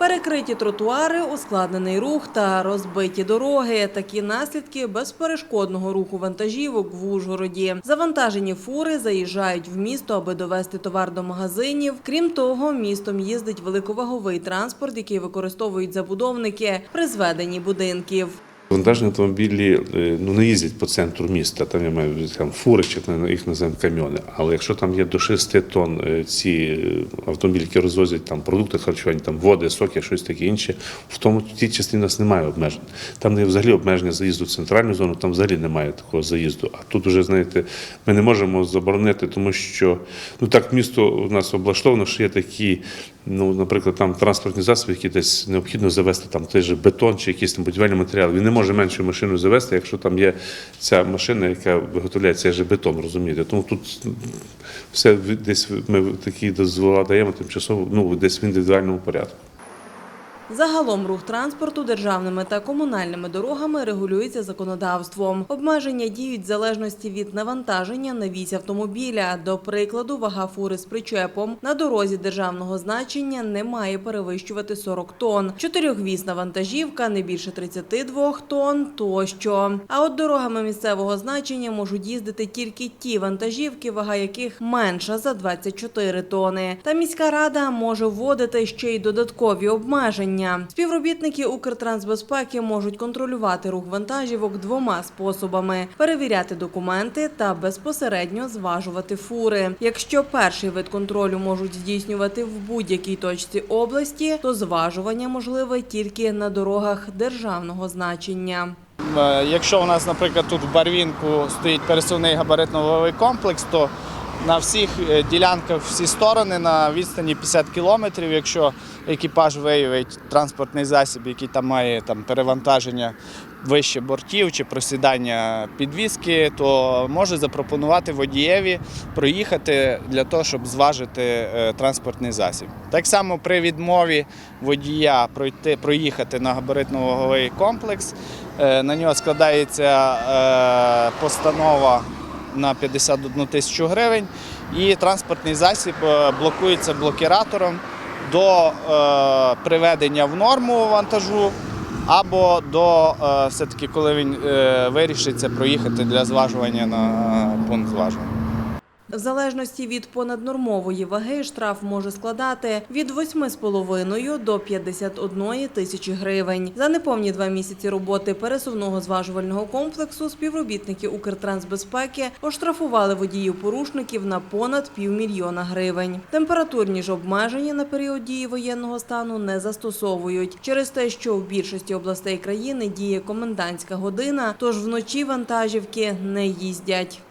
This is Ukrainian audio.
Перекриті тротуари, ускладнений рух та розбиті дороги. Такі наслідки безперешкодного руху вантажівок в Ужгороді. Завантажені фури заїжджають в місто, аби довести товар до магазинів. Крім того, містом їздить великоваговий транспорт, який використовують забудовники при зведенні будинків. Вантажні автомобілі е, ну, не їздять по центру міста, там я маю там, фури чи там, їх називаємо каміони. Але якщо там є до 6 тонн е, ці е, автомобілі, які розвозять там, продукти харчування, там, води, соки, щось таке інше, в тому тій частині нас немає обмежень. Там не взагалі обмеження заїзду в центральну зону, там взагалі немає такого заїзду. А тут вже, знаєте, ми не можемо заборонити, тому що ну так місто у нас облаштовано, що є такі, ну, наприклад, там транспортні засоби, які десь необхідно завести там той же бетон чи якісь там будівельні матеріали. Він не може меншу машину завести, якщо там є ця машина, яка виготовляє цей же бетон, розумієте. Тому тут все десь ми такі дозвола даємо тимчасово, ну десь в індивідуальному порядку. Загалом рух транспорту державними та комунальними дорогами регулюється законодавством. Обмеження діють в залежності від навантаження на вісь автомобіля. До прикладу, вага фури з причепом на дорозі державного значення не має перевищувати 40 тонн. Чотирьохвісна вантажівка не більше 32 тонн тощо. А от дорогами місцевого значення можуть їздити тільки ті вантажівки, вага яких менша за 24 тони. Та міська рада може вводити ще й додаткові обмеження. Співробітники Укртрансбезпеки можуть контролювати рух вантажівок двома способами: перевіряти документи та безпосередньо зважувати фури. Якщо перший вид контролю можуть здійснювати в будь-якій точці області, то зважування можливе тільки на дорогах державного значення. Е, Якщо у нас, наприклад, тут в Барвінку стоїть пересувний габаритно-ваговий комплекс, то на всіх е, ділянках всі сторони на відстані 50 кілометрів, якщо екіпаж виявить транспортний засіб, який там має там, перевантаження вище бортів чи просідання підвіски, то може запропонувати водієві проїхати для того, щоб зважити е, транспортний засіб. Так само при відмові водія пройти, проїхати на габаритно-ваговий комплекс, е, на нього складається постанова на 51 тисячу гривень, і транспортний засіб е, блокується блокіратором до е, приведення в норму вантажу або до е, все-таки, коли він вирішиться проїхати для зважування на пункт зважування. В залежності від понаднормової ваги штраф може складати від 8,5 до 51 тисячі гривень. За неповні два місяці роботи пересувного зважувального комплексу співробітники Укртрансбезпеки оштрафували водіїв порушників на понад півмільйона гривень. Температурні ж обмеження на період дії воєнного стану не застосовують через те, що в більшості областей країни діє комендантська година, тож вночі вантажівки не їздять.